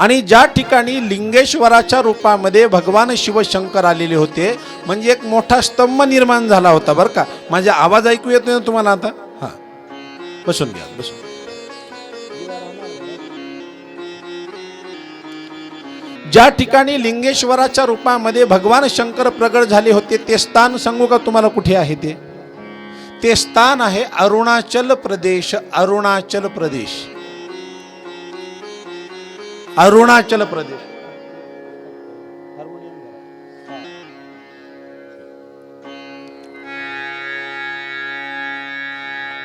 आणि ज्या ठिकाणी लिंगेश्वराच्या रूपामध्ये भगवान शिवशंकर आलेले होते म्हणजे एक मोठा स्तंभ निर्माण झाला होता बरं का. माझा आवाज ऐकू येतो ना तुम्हाला आता? हां. बसून घ्या बसून. ज्या ठिकाणी लिंगेश्वराच्या रूपामध्ये भगवान शंकर प्रगट झाले होते ते स्थान सांगू का तुम्हाला कुठे आहे ते? ते स्थान आहे अरुणाचल प्रदेश अरुणाचल प्रदेश. अरुणाचल प्रदेश.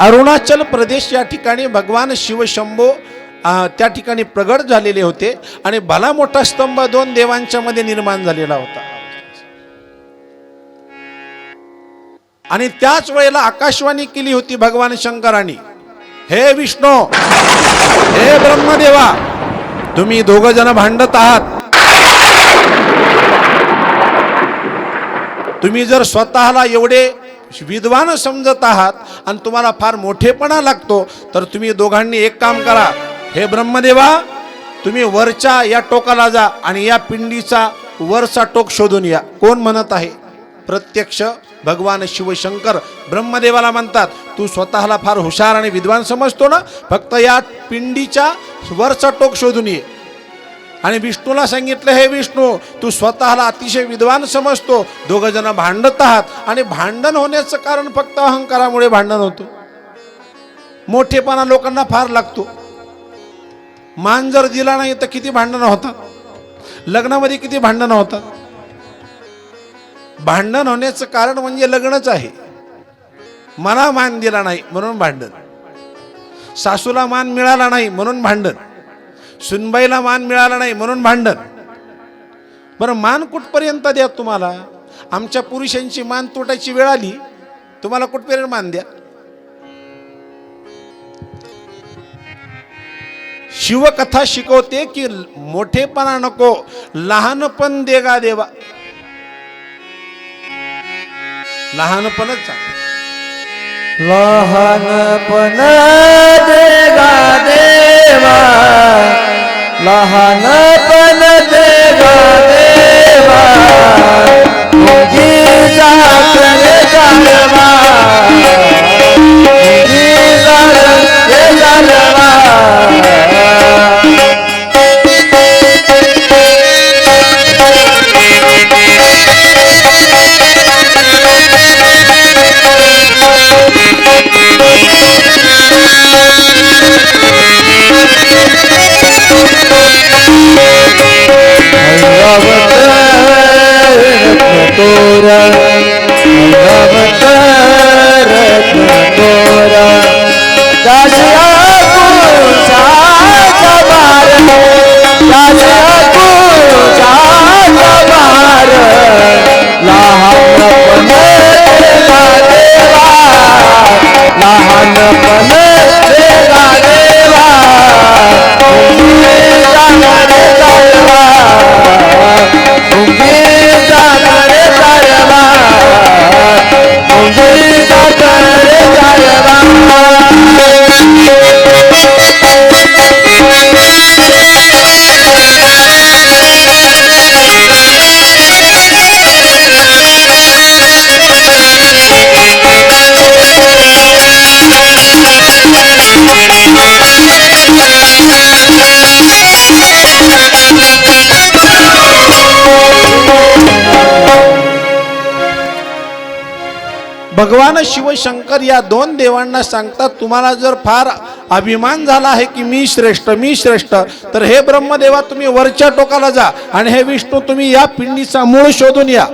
अरुणाचल प्रदेश या ठिकाणी भगवान शिवशंभो त्या ठिकाणी प्रगट झालेले होते आणि भला मोठा स्तंभ दोन देवांच्या मध्ये निर्माण झालेला होता. आणि त्याच वेळेला आकाशवाणी केली होती भगवान शंकरांनी हे विष्णू हे ब्रह्मदेवा तुम्ही दोघं जण भांडत आहात. तुम्ही जर स्वतःला एवढे विद्वान समजत आहात आणि तुम्हाला फार मोठेपणा लागतो तर तुम्ही दोघांनी एक काम करा. हे ब्रह्मदेवा तुम्ही वरच्या या टोकाला जा आणि या पिंडीचा वरचा टोक शोधून या. कोण म्हणत आहे? प्रत्यक्ष भगवान शिवशंकर ब्रह्मदेवाला म्हणतात तू स्वतःला फार हुशार आणि विद्वान समजतो ना फक्त या पिंडीच्या वरचा टोक शोधून ये. आणि विष्णूला सांगितलं हे विष्णू तू स्वतःला अतिशय विद्वान समजतो. दोघं जण भांडत आहात आणि भांडण होण्याचं कारण फक्त अहंकारामुळे भांडण होतं. मोठेपणा लोकांना फार लागतो. मान जर दिला नाही तर किती भांडणं होतात? लग्नामध्ये किती भांडणं होतात? भांडण होण्याचं कारण म्हणजे लग्नच आहे. मला मान दिला नाही म्हणून भांडण. सासूला मान मिळाला नाही म्हणून भांडण. सुनबाईला मान मिळाला नाही म्हणून भांडण. बरं मान कुठपर्यंत द्या तुम्हाला? आमच्या पुरुषांची मान तुटायची वेळ आली तुम्हाला कुठपर्यंत मान द्या? शिवकथा शिकवते की मोठेपणा नको लहानपण देगा देवा. लहानपणच चांगलं. लहानपण देवा देवा लहानपण दे भगवान शिवशंकर या दोन देवांना सांगतात तुम्हाला जर फार अभिमान झाला आहे की मी श्रेष्ठ मी श्रेष्ठ तर हे ब्रह्मदेवा तुम्ही वरच्या टोकाला जा आणि हे विष्णू तुम्ही या पिंडीचा मूळ शोधून या.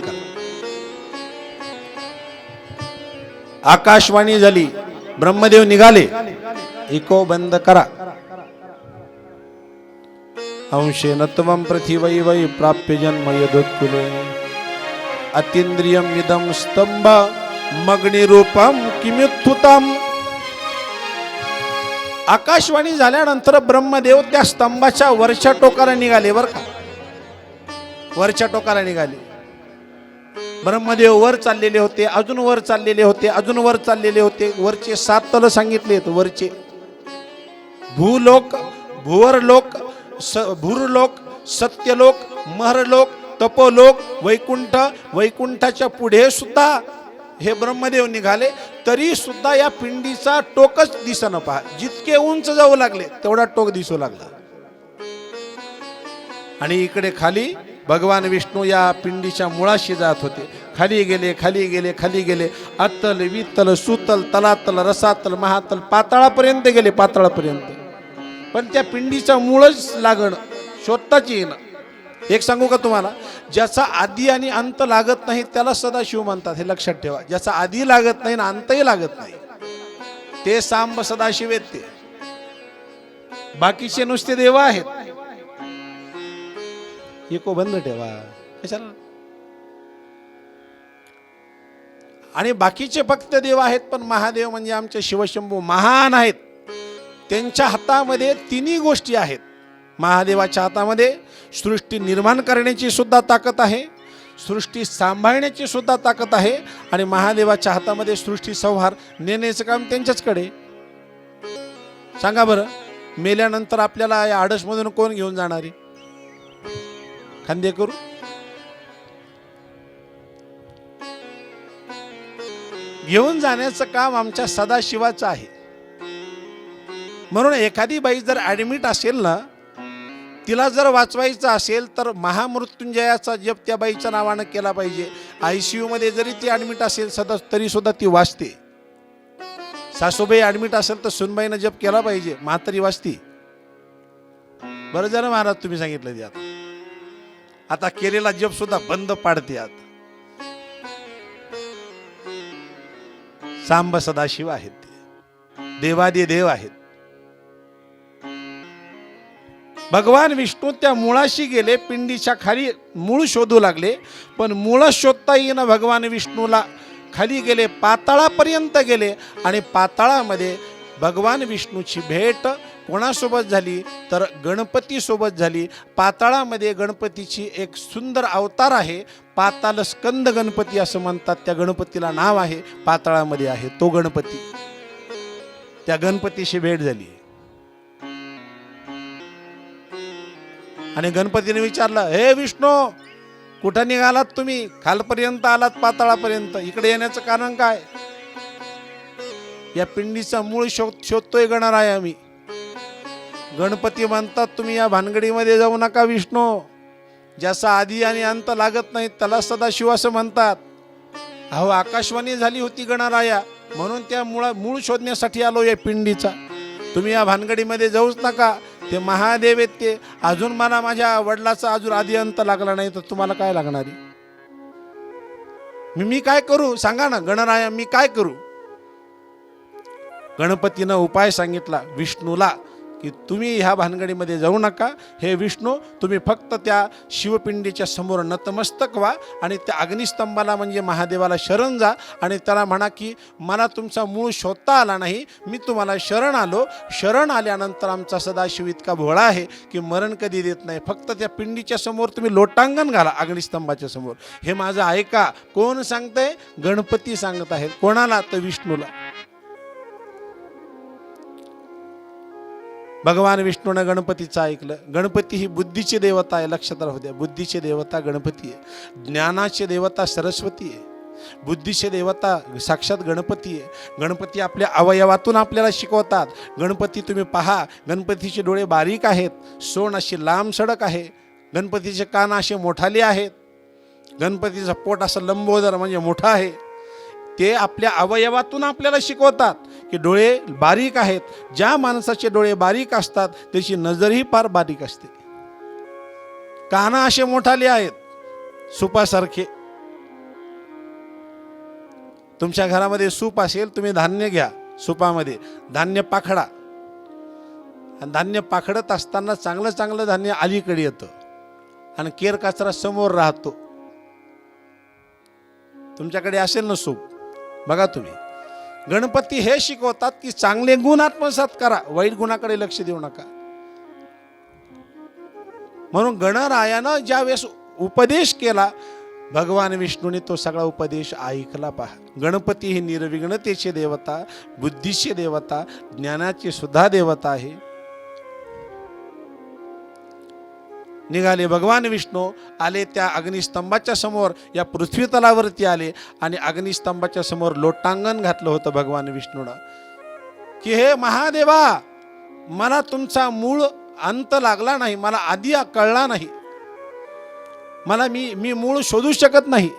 करा. आकाशवाणी झाली ब्रह्मदेव निघाले. इको बंद करा. अंशे त्वं पृथिवै वै प्राप्य जन्म यदोत्कुले। अतींद्रियमिदम स्तंभ मग्निरूपम किमुत्थुतम? आकाशवाणी झाल्यानंतर ब्रह्मदेव त्या स्तंभाच्या वरच्या टोकाला निघाले बर का? वरच्या टोकाला निघाले. ब्रह्मदेव वर चाललेले होते अजून वर चाललेले होते अजून वर चाललेले होते. वरचे सात तल सांगितले वरचे. भूलोक भुवरलोक स भूरलोक सत्यलोक महरलोक तपोलोक वैकुंठ वैकुंठाच्या पुढे सुद्धा हे ब्रह्मदेव निघाले. तरी सुद्धा या पिंडीचा टोकच दिसणं पहा. जितके उंच जाऊ लागले तेवढा टोक दिसू लागला. आणि इकडे खाली भगवान विष्णू या पिंडीच्या मुळाशी जात होते. खाली गेले खाली गेले खाली गेले. अतल वितल सुतल तलातल रसातल महातल पाताळापर्यंत गेले पाताळापर्यंत. पण त्या पिंडीचा मूळच लागण शोधताच येणं एक सांगू का तुम्हाला? ज्याचा आधी आणि अंत लागत नाही त्याला सदाशिव म्हणतात. हे लक्षात ठेवा. ज्याचा आधी लागत नाही आणि अंतही लागत नाही ते सांब सदाशिव आहेत ते. बाकीचे नुसते देव आहेत. इको बंद ठेवा. कशाला? आणि बाकीचे फक्त देव आहेत पण महादेव म्हणजे आमचे शिवशंभू महान आहेत. त्यांच्या हातामध्ये तिन्ही गोष्टी आहेत. महादेवाच्या हातामध्ये सृष्टी निर्माण करण्याची सुद्धा ताकद आहे. सृष्टी सांभाळण्याची सुद्धा ताकद आहे आणि महादेवाच्या हातामध्ये सृष्टी संहार नेण्याचं काम त्यांच्याचकडे सांगा बरं मेल्यानंतर आपल्याला या आडसमधून कोण घेऊन जाणार आहे? खांदे करू? घेऊन जाण्याचं काम आमच्या सदाशिवाचं आहे. म्हणून एखादी बाई जर ॲडमिट असेल ना तिला जर वाचवायचं असेल तर महामृत्युंजयाचा जप त्या बाईच्या नावानं केला पाहिजे. आय सी यूमध्ये जरी ती ॲडमिट असेल सदा तरी सुद्धा ती वाचते. सासूबाई ॲडमिट असेल तर सुनबाईनं जप केला पाहिजे. म्हातारी वाचती. बरं झालं महाराज तुम्ही सांगितलं ते आता. आता केलेला जप सुद्धा बंद पाडते आता. सांब सदाशिव आहेत ते. देवादे देव आहेत. भगवान विष्णू त्या मुळाशी गेले पिंडीच्या खाली मूळ शोधू लागले पण मुळं शोधता येईना भगवान विष्णूला. खाली गेले पाताळापर्यंत गेले आणि पाताळामध्ये भगवान विष्णूची भेट कोणासोबत झाली? तर गणपतीसोबत झाली. पाताळामध्ये गणपतीची एक सुंदर अवतार आहे. पाताल स्कंद गणपती असं म्हणतात. त्या गणपतीला नाव आहे पाताळामध्ये आहे तो गणपती. त्या गणपतीशी भेट झाली. आणि गणपतीने विचारलं हे विष्णू कुठं निघालात तुम्ही? खालपर्यंत आलात पाताळापर्यंत? इकडे येण्याचं कारण काय? या पिंडीचा मूळ शोध शोधतोय गणराय आम्ही. गणपती म्हणतात तुम्ही या भानगडीमध्ये जाऊ नका विष्णू. ज्याचा आधी आणि अंत लागत नाही त्याला सदाशिव असं म्हणतात. अहो आकाशवाणी झाली होती गणराया. म्हणून त्या मुळा मूळ शोधण्यासाठी आलो या पिंडीचा. तुम्ही या भानगडीमध्ये जाऊच नका. ते महादेव आहेत ते. अजून मला माझ्या वडिलाचा अजून आधी अंत लागला नाही तर तुम्हाला काय लागणार आहे? मी मी काय करू? सांगा ना गणराया मी काय करू? गणपतीनं उपाय सांगितला विष्णूला की तुम्ही ह्या भानगडीमध्ये जाऊ नका. हे विष्णू तुम्ही फक्त त्या शिवपिंडीच्या समोर नतमस्तक व्हा आणि त्या अग्निस्तंभाला म्हणजे महादेवाला शरण जा आणि त्याला म्हणा की मला तुमचा मूळ शोधता आला नाही मी तुम्हाला शरण आलो. शरण आल्यानंतर आमचा सदाशिव इतका भोळा आहे की मरण कधी देत नाही. फक्त त्या पिंडीच्या समोर तुम्ही लोटांगण घाला अग्निस्तंभाच्या समोर. हे माझं ऐका. कोण सांगतंय? गणपती सांगत आहेत. कोणाला? तर विष्णूला. भगवान विष्णूनं गणपतीचं ऐकलं. गणपती ही बुद्धीची देवता आहे लक्षात राहू द्या. बुद्धीची देवता गणपती आहे. ज्ञानाची देवता सरस्वती आहे. बुद्धीचे देवता साक्षात गणपती आहे. गणपती आपल्या अवयवातून आपल्याला शिकवतात. गणपती तुम्ही पहा. गणपतीचे डोळे बारीक आहेत. सोन अशी लांब सडक आहे. गणपतीचे कान असे मोठाले आहेत. गणपतीचं पोट असं लंबोदर म्हणजे मोठं आहे. ते आपल्या अवयवातून आपल्याला शिकवतात. की डोळे बारीक आहेत. ज्या माणसाचे डोळे बारीक असतात त्याची नजरही फार बारीक असते. काना असे मोठाले आहेत सुपासारखे. तुमच्या घरामध्ये सूप असेल तुम्ही धान्य घ्या सुपामध्ये. धान्य पाखडा. आणि धान्य पाखडत असताना चांगलं चांगलं धान्य अलीकडे येतं. आणि केर कचरा समोर राहतो. तुमच्याकडे असेल ना सूप? बघा तुम्ही. गणपती हे शिकवतात की चांगले गुण आत्मसात करा वाईट गुणाकडे लक्ष देऊ नका. म्हणून गणरायानं ज्या वेळेस उपदेश केला भगवान विष्णूने तो सगळा उपदेश ऐकला पहा. गणपती ही निर्विघ्नतेची देवता बुद्धीची देवता ज्ञानाची सुद्धा देवता आहे. निघाले. भगवान विष्णू आले त्या अग्निस्तंभाच्या समोर या पृथ्वी तलावरती आले आणि अग्निस्तंभाच्या समोर लोटांगण घातलं होतं भगवान विष्णूनं. की हे महादेवा मला तुमचा मूळ अंत लागला नाही मला आधी कळला नाही. मला मी मी मूळ शोधू शकत नाही.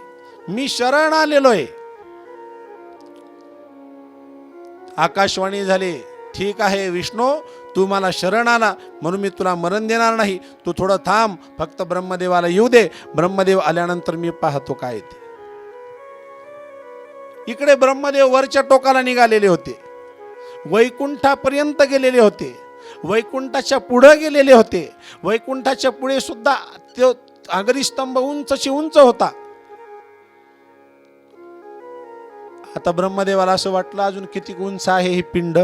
मी शरण आलेलो आहे आकाशवाणी झाली ठीक आहे विष्णू तू मला शरण आला म्हणून मी तुला मरण देणार नाही. तू थोडं थांब फक्त ब्रह्मदेवाला येऊ दे. ब्रह्मदेव आल्यानंतर मी पाहतो काय ते. इकडे ब्रह्मदेव वरच्या टोकाला निघालेले होते. वैकुंठापर्यंत गेलेले होते. वैकुंठाच्या पुढे गेलेले होते. वैकुंठाच्या पुढे सुद्धा तो स्तंभ उंचशी उंच होता. आता ब्रह्मदेवाला असं वाटलं अजून किती उंच आहे ही पिंड?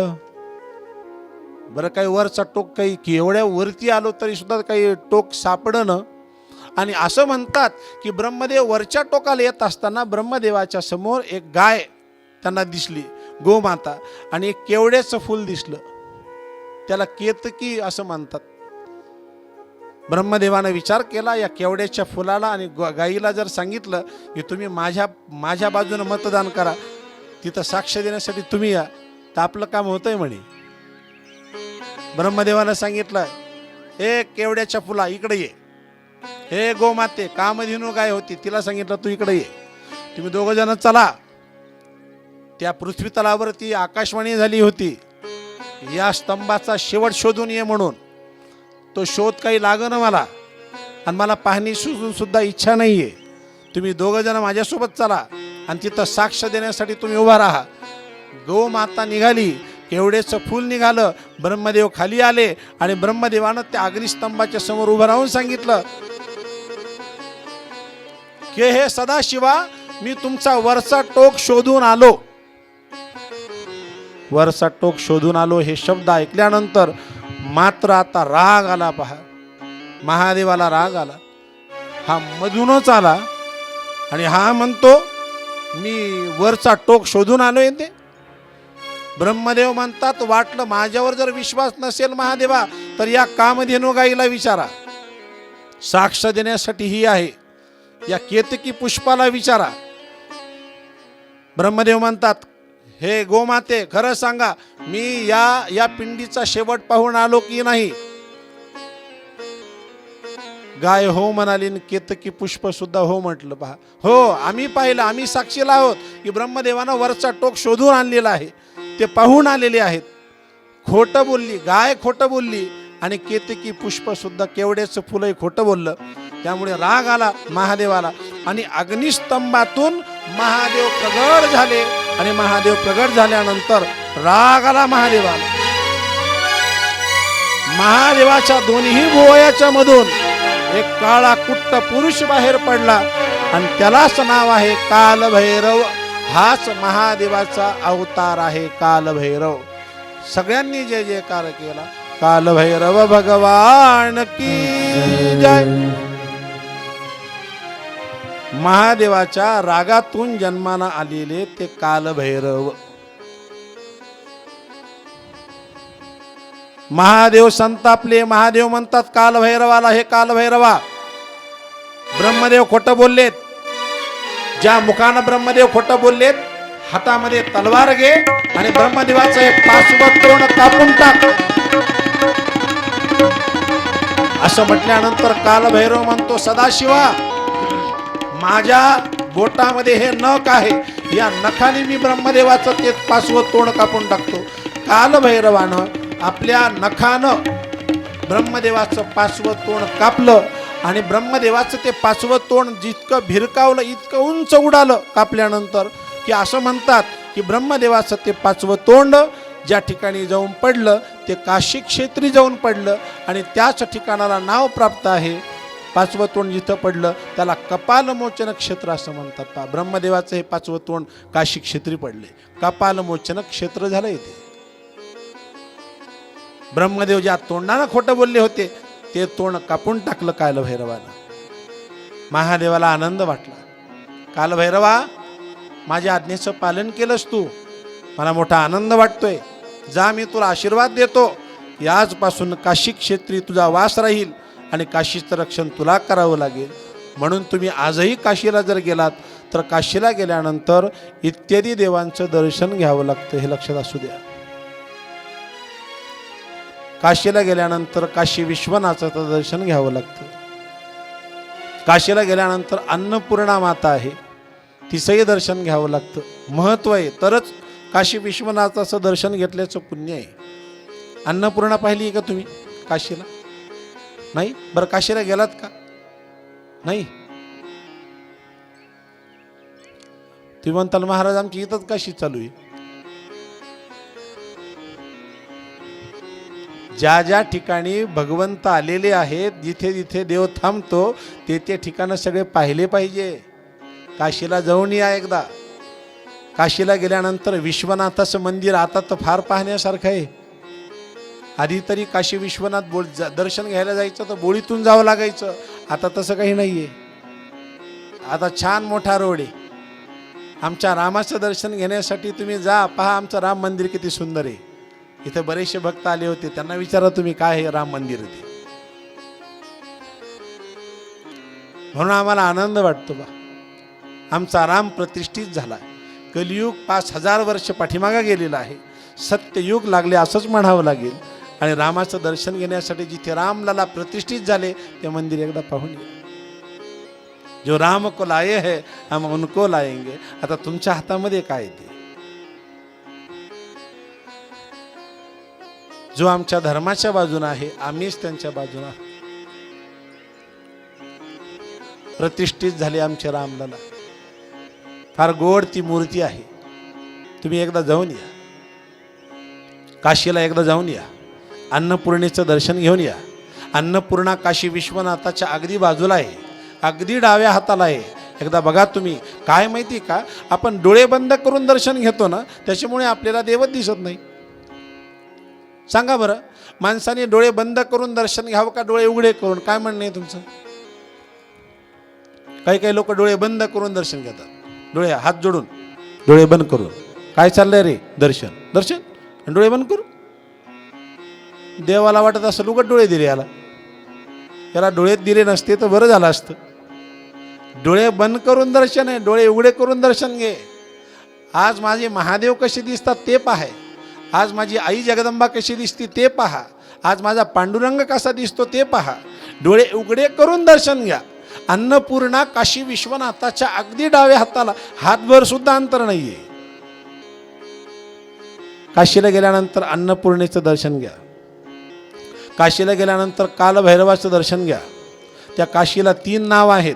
बरं काही वरचा टोक काही की एवढ्या वरती आलो तरी सुद्धा काही टोक सापडणं. आणि असं म्हणतात की ब्रह्मदेव वरच्या टोकाला येत असताना ब्रह्मदेवाच्या समोर एक गाय त्यांना दिसली गोमाता. आणि एक केवड्याचं फूल दिसलं. त्याला केतकी असं म्हणतात. ब्रह्मदेवानं विचार केला या केवड्याच्या फुलाला आणि ग- गाईला जर सांगितलं की तुम्ही माझ्या माझ्या बाजूनं मतदान करा तिथं साक्ष देण्यासाठी तुम्ही या तर आपलं काम होतंय म्हणे. ब्रह्मदेवानं सांगितलं हे केवड्याच्या फुला इकडे ये. हे गोमाते कामधेनू गाय होती तिला सांगितलं तू इकडे ये. तुम्ही दोघं जण चला. त्या पृथ्वी तलावरती आकाशवाणी झाली होती. या स्तंभाचा शेवट शोधून ये म्हणून. तो शोध काही लागं ना मला आणि मला पाहणी शोधून सुद्धा इच्छा नाही आहे तुम्ही दोघं जण माझ्यासोबत चला आणि तिथं साक्ष देण्यासाठी तुम्ही उभा राहा. गोमाता निघाली एवढेच फूल निघालं ब्रह्मदेव खाली आले आणि ब्रह्मदेवानं त्या अग्निस्तंभाच्या समोर उभं राहून सांगितलं की हे सदाशिवा मी तुमचा वरचा टोक शोधून आलो. वरचा टोक शोधून आलो हे शब्द ऐकल्यानंतर मात्र आता राग आला पहा. महादेवाला राग आला. हा मधूनच आला आणि हा म्हणतो मी वरचा टोक शोधून आलो ते ब्रह्मदेव म्हणतात वाटलं माझ्यावर जर विश्वास नसेल महादेवा तर या कामधेनू गाईला विचारा. साक्ष देण्यासाठी ही आहे. या केतकी पुष्पाला विचारा. ब्रह्मदेव म्हणतात हे गोमाते खरं सांगा मी या या पिंडीचा शेवट पाहून आलो की नाही. गाय हो म्हणाली केतकी पुष्प सुद्धा हो म्हटलं पहा हो आम्ही पाहिलं आम्ही साक्षीला आहोत की ब्रह्मदेवानं वरचा टोक शोधून आणलेला आहे. ते पाहून आलेले आहेत. खोटं बोलली गाय खोटं बोलली आणि केतकी पुष्प सुद्धा फुलंही खोटं बोललं. त्यामुळे राग आला महादेवाला आणि अग्निस्तंभातून महादेव प्रगट झाले आणि महादेव प्रगट झाल्यानंतर राग आला महादेवाला. महादेवाच्या दोन्ही भुवयाच्या मधून एक काळा कुट्ट पुरुष बाहेर पडला आणि त्यालाच नाव आहे कालभैरव. हाच महादेवाचा अवतार आहे कालभैरव. सगळ्यांनी जय जयकार केला कालभैरव भगवान की जय. महादेवाच्या रागातून जन्माला आलेले ते कालभैरव. महादेव संतापले महादेव म्हणतात कालभैरवाला हे कालभैरवा. ब्रह्मदेव खोटं बोललेत. ज्या मुखानं ब्रह्मदेव खोटं बोललेत हातामध्ये तलवार घे आणि ब्रह्मदेवाचं हे पाचवं तोंड कापून टाक. असं म्हटल्यानंतर कालभैरव म्हणतो सदाशिवा माझ्या बोटामध्ये हे नख आहे. या नखाने मी ब्रह्मदेवाचं ते पासव तोंड कापून टाकतो. कालभैरवानं आपल्या नखानं ब्रह्मदेवाचं पाचवं तोंड कापलं. आणि ब्रह्मदेवाचं ते पाचवं तोंड जितकं भिरकावलं इतकं उंच उडालं कापल्यानंतर की असं म्हणतात की ब्रह्मदेवाचं ते पाचवं तोंड ज्या ठिकाणी जाऊन पडलं ते काशी क्षेत्री जाऊन पडलं आणि त्याच ठिकाणाला नाव प्राप्त आहे. पाचवं तोंड जिथं पडलं त्याला कपालमोचन क्षेत्र असं म्हणतात. पा ब्रह्मदेवाचं हे पाचवं तोंड काशी क्षेत्री पडले. कपालमोचन क्षेत्र झालं इथे. ब्रह्मदेव ज्या तोंडानं खोटं बोलले होते ते तोंड कापून टाकलं कालभैरवानं महादेवाला आनंद वाटला. कालभैरवा माझ्या आज्ञेचं पालन केलंस तू. मला मोठा आनंद वाटतोय. जा मी तुला आशीर्वाद देतो. याचपासून काशी क्षेत्री तुझा वास राहील आणि काशीचं रक्षण तुला करावं लागेल. म्हणून तुम्ही आजही काशीला जर गेलात तर काशीला गेल्यानंतर इत्यादी देवांचं दर्शन घ्यावं लागतं हे लक्षात असू द्या. काशीला गेल्यानंतर काशी विश्वनाथाचं दर्शन घ्यावं लागतं. काशीला गेल्यानंतर अन्नपूर्णा माता आहे तिचंही दर्शन घ्यावं लागतं. महत्त्व आहे तरच काशी विश्वनाथाचं दर्शन घेतल्याचं पुण्य आहे. अन्नपूर्णा पाहिली आहे का तुम्ही काशीला? नाही? बरं काशीला गेलात का? नाही? तुम्ही म्हणताल महाराज आमची इथंच काशी चालू आहे. ज्या ज्या ठिकाणी भगवंत आलेले आहेत जिथे जिथे देव थांबतो ते ते ठिकाणं सगळे पाहिले पाहिजे. काशीला जाऊन या एकदा. काशीला गेल्यानंतर विश्वनाथाचं मंदिर आता तर फार पाहण्यासारखं आहे. आधी तरी काशी विश्वनाथ बोल जा- दर्शन घ्यायला जायचं तर बोळीतून जावं लागायचं. आता तसं काही नाही आहे आता छान मोठा रोड आहे. आमच्या रामाचं दर्शन घेण्यासाठी तुम्ही जा पहा आमचं राम मंदिर किती सुंदर आहे. इथे बरेचसे भक्त आले होते. त्यांना विचारा तुम्ही काय हे राम मंदिर ते? म्हणून आम्हाला आनंद वाटतो बा. आमचा राम प्रतिष्ठित झाला. कलियुग पाच हजार वर्ष पाठीमागा गेलेला आहे. सत्ययुग लागले असंच म्हणावं लागेल. आणि रामाचं दर्शन घेण्यासाठी जिथे रामलाला प्रतिष्ठित झाले ते मंदिर एकदा पाहून या. जो राम को लाये है हम उनको लाएंगे. आता तुमच्या हातामध्ये काय येते ते? जो आमच्या धर्माच्या बाजूने आहे आम्हीच त्यांच्या बाजूने आहोत. प्रतिष्ठित झाले आमचे रामलाला फार गोड ती मूर्ती आहे. तुम्ही एकदा जाऊन या. काशीला एकदा जाऊन या. अन्नपूर्णेचं दर्शन घेऊन या. अन्नपूर्णा काशी विश्वनाथाच्या अगदी बाजूला आहे. अगदी डाव्या हाताला आहे. एकदा बघा तुम्ही काय माहिती का? आपण डोळे बंद करून दर्शन घेतो ना त्याच्यामुळे आपल्याला देवच दिसत नाही. सांगा बरं माणसाने डोळे बंद करून दर्शन घ्यावं का डोळे उघडे करून? काय म्हणणं आहे तुमचं? काही काही लोक डोळे बंद करून दर्शन घेतात. डोळे हात जोडून. डोळे बंद करून. काय चाललंय रे? दर्शन. दर्शन? डोळे बंद करून. देवाला वाटत असं उघड डोळे दिले याला. याला डोळेत दिले नसते तर बरं झालं असतं. डोळे बंद करून दर्शन आहे डोळे उघडे करून दर्शन घे. आज माझे महादेव कसे दिसतात ते पाहाय. आज माझी आई जगदंबा कशी दिसते ते पहा. आज माझा पांडुरंग कसा दिसतो ते पहा. डोळे उघडे करून दर्शन घ्या. अन्नपूर्णा काशी विश्वनाथाच्या अगदी डाव्या हाताला हातभर सुद्धा अंतर नाहीये. काशीला गेल्यानंतर अन्नपूर्णेचं दर्शन घ्या. काशीला गेल्यानंतर कालभैरवाचं दर्शन घ्या. त्या काशीला तीन नाव आहेत.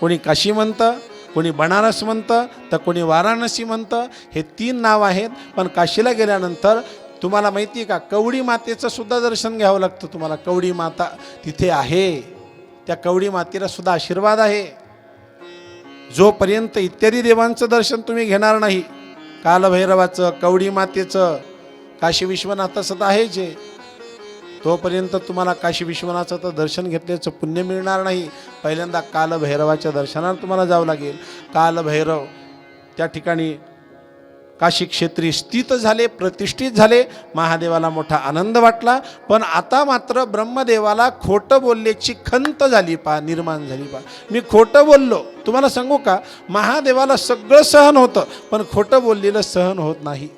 कोणी काशी म्हणतं कोणी बनारस म्हणतं तर कोणी वाराणसी म्हणतं हे तीन नाव आहेत. पण काशीला गेल्यानंतर तुम्हाला माहिती आहे का कवडी मातेचं सुद्धा दर्शन घ्यावं लागतं तुम्हाला. कवडी माता तिथे आहे. त्या कवडी मातेला सुद्धा आशीर्वाद आहे. जोपर्यंत इत्यादी देवांचं दर्शन तुम्ही घेणार नाही कालभैरवाचं कवडी मातेचं काशी विश्वनाथाचं तर आहे जे तोपर्यंत तुम्हाला काशी विश्वनाथाचं दर्शन घेतल्याचं पुण्य मिळणार नाही. पहिल्यांदा कालभैरवाच्या दर्शनाला तुम्हाला जावं लागेल. कालभैरव त्या ठिकाणी काशी क्षेत्री स्थित झाले प्रतिष्ठित झाले. महादेवाला मोठा आनंद वाटला. पण आता मात्र ब्रह्मदेवाला खोटं बोलल्याची खंत झाली पा निर्माण झाली पा. मी खोटं बोललो. तुम्हाला सांगू का? महादेवाला सगळं सहन होतं पण खोटं बोललेलं सहन होत नाही.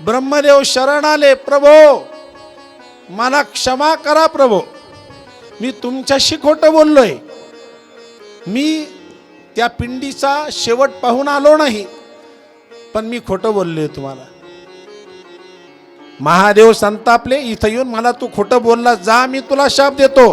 ब्रह्मदेव शरण आले प्रभो! मला क्षमा करा प्रभो! मी तुमच्याशी खोटं बोललोय. मी त्या पिंडीचा शेवट पाहून आलो नाही पण मी खोटं बोललोय तुम्हाला. महादेव संतापले इथं येऊन मला तू खोटं बोलला जा मी तुला शाप देतो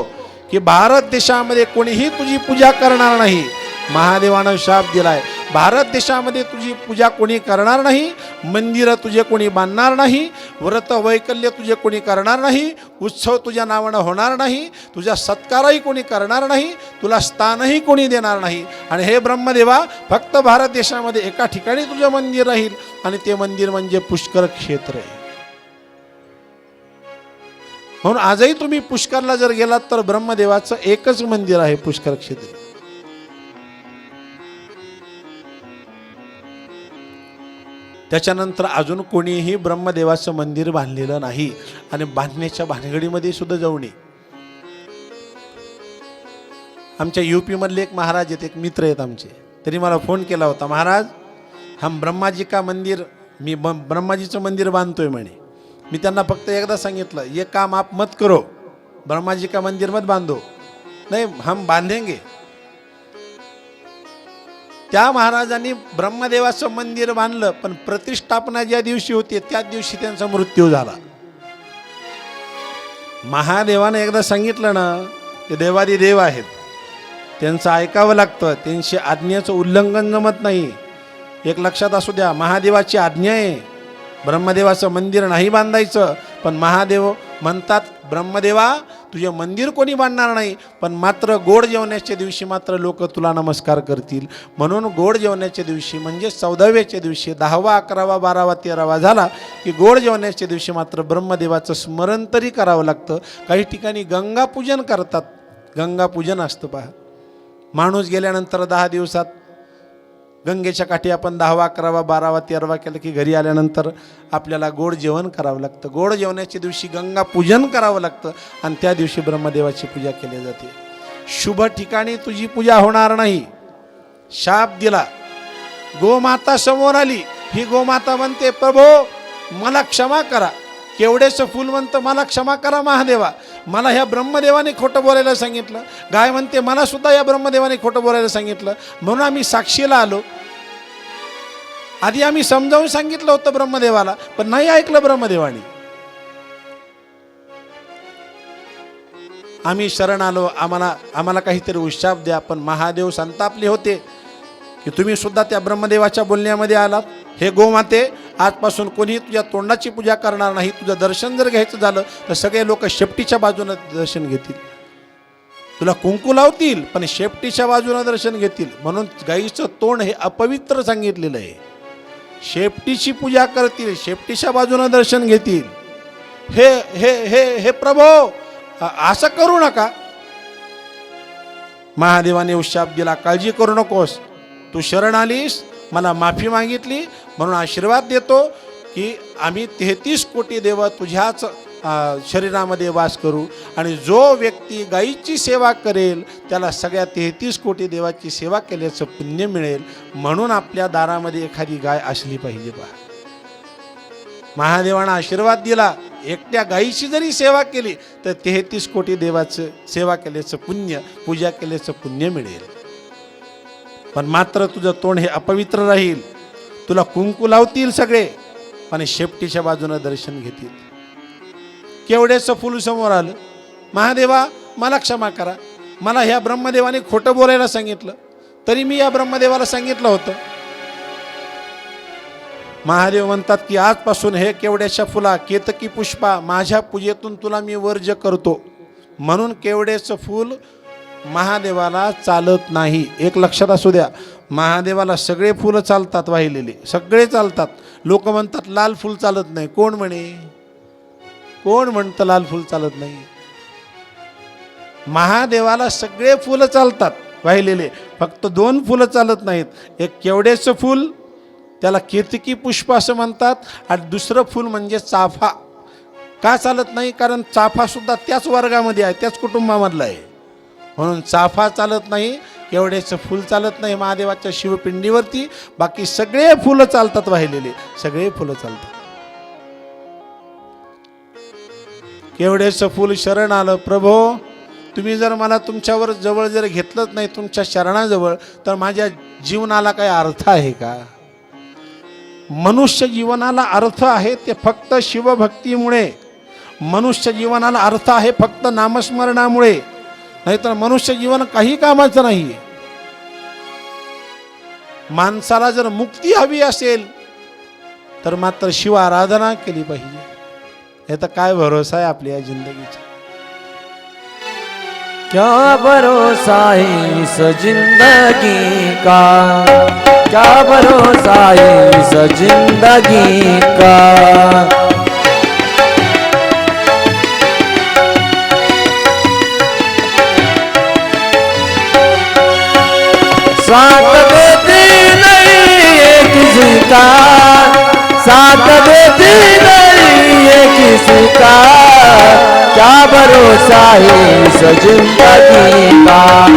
की भारत देशामध्ये कोणीही तुझी पूजा करणार नाही. महादेवानं शाप दिलाय. भारत देशामध्ये तुझी पूजा कोणी करणार नाही मंदिरं तुझे कोणी बांधणार नाही व्रत वैकल्य तुझे कोणी करणार नाही उत्सव तुझ्या नावानं होणार नाही तुझा सत्कारही कोणी करणार नाही तुला स्थानही कोणी देणार नाही. आणि हे ब्रह्मदेवा फक्त भारत देशामध्ये एका ठिकाणी तुझं मंदिर राहील आणि ते मंदिर म्हणजे पुष्कर क्षेत्र आहे. म्हणून आजही तुम्ही पुष्करला जर गेलात तर ब्रह्मदेवाचं एकच मंदिर आहे पुष्कर क्षेत्र. त्याच्यानंतर अजून कोणीही ब्रह्मदेवाचं मंदिर बांधलेलं नाही आणि बांधण्याच्या भानगडीमध्ये सुद्धा जाऊ नये. आमच्या युपी मधले एक महाराज आहेत एक मित्र आहेत आमचे. त्यांनी मला फोन केला होता महाराज हम ब्रह्माजी का मंदिर मी ब ब्रह्माजीचं मंदिर बांधतोय म्हणे. मी त्यांना फक्त एकदा सांगितलं ये काम आप मत करो ब्रह्माजी का मंदिर मत बांधो. नाही हम बांधेंगे. त्या महाराजांनी ब्रह्मदेवाचं मंदिर बांधलं पण प्रतिष्ठापना ज्या दिवशी होती त्याच दिवशी त्यांचा मृत्यू झाला. महादेवाने एकदा सांगितलं ना ते देवादी देव आहेत. त्यांचं ऐकावं लागतं त्यांची आज्ञेचं उल्लंघन जमत नाही. एक लक्षात असू द्या महादेवाची आज्ञा आहे. ब्रह्मदेवाचं मंदिर नाही बांधायचं पण महादेव म्हणतात ब्रह्मदेवा तुझे मंदिर कोणी बांधणार नाही पण मात्र गोड जेवण्याच्या दिवशी मात्र लोक तुला नमस्कार करतील. म्हणून गोड जेवण्याच्या दिवशी म्हणजे चौदाव्याच्या दिवशी दहावा अकरावा बारावा तेरावा झाला की गोड जेवण्याच्या दिवशी मात्र ब्रह्मदेवाचं स्मरण तरी करावं लागतं. काही ठिकाणी गंगापूजन करतात. गंगापूजन असतं पहा. माणूस गेल्यानंतर दहा दिवसात गंगेच्या काठी आपण दहावा अकरावा बारावा तेरावा केलं की घरी आल्यानंतर आपल्याला गोड जेवण करावं लागतं. गोड जेवणाच्या दिवशी गंगा पूजन करावं लागतं आणि त्या दिवशी ब्रह्मदेवाची पूजा केली जाते. शुभ ठिकाणी तुझी पूजा होणार नाही. शाप दिला. गोमाता समोर आली. ही गोमाता म्हणते प्रभो मला क्षमा करा. केवढेचं फुल म्हणतं मला क्षमा करा महादेवा. मला ह्या ब्रह्मदेवाने खोटं बोलायला सांगितलं. गाय म्हणते मला सुद्धा या ब्रह्मदेवाने खोटं बोलायला सांगितलं. म्हणून आम्ही साक्षीला आलो. आधी आम्ही समजावून सांगितलं होतं ब्रह्मदेवाला पण नाही ऐकलं ब्रह्मदेवाने. आम्ही शरण आलो. आम्हाला आम्हाला काहीतरी उशाप द्या पण महादेव संतापले होते. की तुम्ही सुद्धा त्या ब्रह्मदेवाच्या बोलण्यामध्ये आलात. हे गोमाते आजपासून कोणी तुझ्या तोंडाची पूजा करणार नाही तुझं दर्शन जर घ्यायचं झालं तर सगळे लोक शेपटीच्या बाजूनं दर्शन घेतील. तुला कुंकू लावतील पण शेपटीच्या बाजूनं दर्शन घेतील. म्हणून गाईचं तोंड हे अपवित्र सांगितलेलं आहे. शेपटीची पूजा करतील शेपटीच्या बाजूनं दर्शन घेतील. हे हे हे हे प्रभो असं करू नका. महादेवाने उशाप दिला काळजी करू नकोस. तू शरण आलीस मला माफी मागितली म्हणून आशीर्वाद देतो की आम्ही तेहतीस कोटी देव तुझ्याच शरीरामध्ये वास करू. आणि जो व्यक्ती गाईची सेवा करेल त्याला सगळ्या तेहतीस कोटी देवाची सेवा केल्याचं पुण्य मिळेल. म्हणून आपल्या दारामध्ये एखादी गाय असली पाहिजे पहा महादेवानं आशीर्वाद दिला. एकट्या गाईची जरी सेवा केली तर तेहतीस कोटी देवाचं सेवा केल्याचं पुण्य पूजा केल्याचं पुण्य मिळेल. पण मात्र तुझं तोंड हे अपवित्र राहील. तुला कुंकू लावतील सगळे आणि शेपटीच्या बाजूनं दर्शन घेतील. केवढ्याचं फुल समोर आलं? महादेवा मला क्षमा करा. मला ह्या ब्रह्मदेवाने खोटं बोलायला सांगितलं. तरी मी या ब्रह्मदेवाला सांगितलं होतं. महादेव म्हणतात की आजपासून हे केवड्याच्या फुला केतकी पुष्पा माझ्या पूजेतून तुला मी वर्ज करतो. म्हणून केवड्याचं फूल महादेवाला चालत नाही. एक लक्षात असू द्या. महादेवाला सगळे फुलं चालतात वाहिलेले. सगळे चालतात. लोक म्हणतात लाल फूल चालत नाही. कोण म्हणे? कोण म्हणतं लाल फूल चालत नाही महादेवाला सगळे फुलं चालतात वाहिलेले. फक्त दोन फुलं चालत नाहीत. एक केवड्याचं फूल त्याला कीर्तिकी पुष्प असं म्हणतात. आणि दुसरं फूल म्हणजे चाफा. का चालत नाही? कारण चाफा सुद्धा त्याच वर्गामध्ये आहे त्याच कुटुंबामधला आहे. म्हणून चाफा चालत नाही एवढेचं फूल चालत नाही महादेवाच्या शिवपिंडीवरती. बाकी सगळे फुलं चालतात वाहिलेले सगळे फुलं चालतात. केवढेचं फूल शरण आलं प्रभो तुम्ही जर मला तुमच्यावर जवळ जर घेतलंच नाही तुमच्या शरणाजवळ तर माझ्या जीवनाला काही अर्थ आहे का? मनुष्य जीवनाला अर्थ आहे ते फक्त शिवभक्तीमुळे. मनुष्य जीवनाला अर्थ आहे फक्त नामस्मरणामुळे. नाहीतर मनुष्य जीवन काही कामाचं नाही. माणसाला जर मुक्ती हवी असेल तर मात्र शिव आराधना केली पाहिजे. हे तर काय भरोसा आहे आपल्या या जिंदगीचा. क्या भरोसा है इस जिंदगी का? क्या भरोसा है इस जिंदगी का? का साथ देती नहीं ये किसी का। क्या भरोसा है इस जिंदगी का?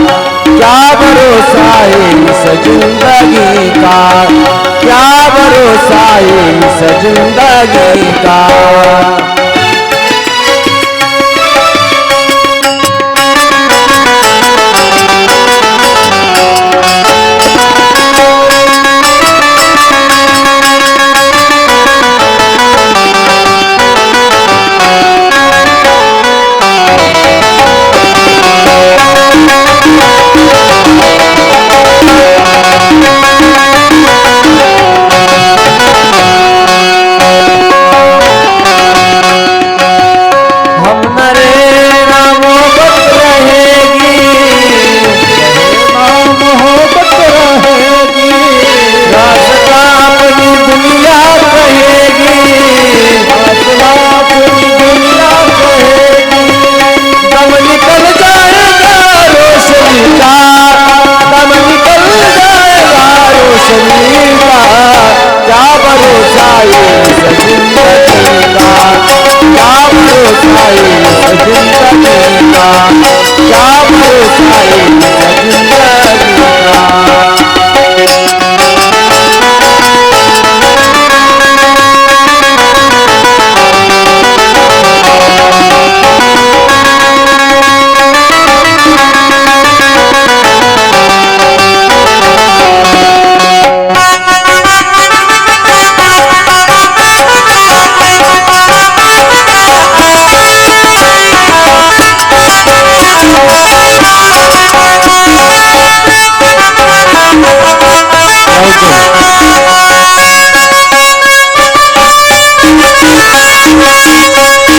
क्या भरोसा है इस जिंदगी का? क्या भरोसा है इस जिंदगी का?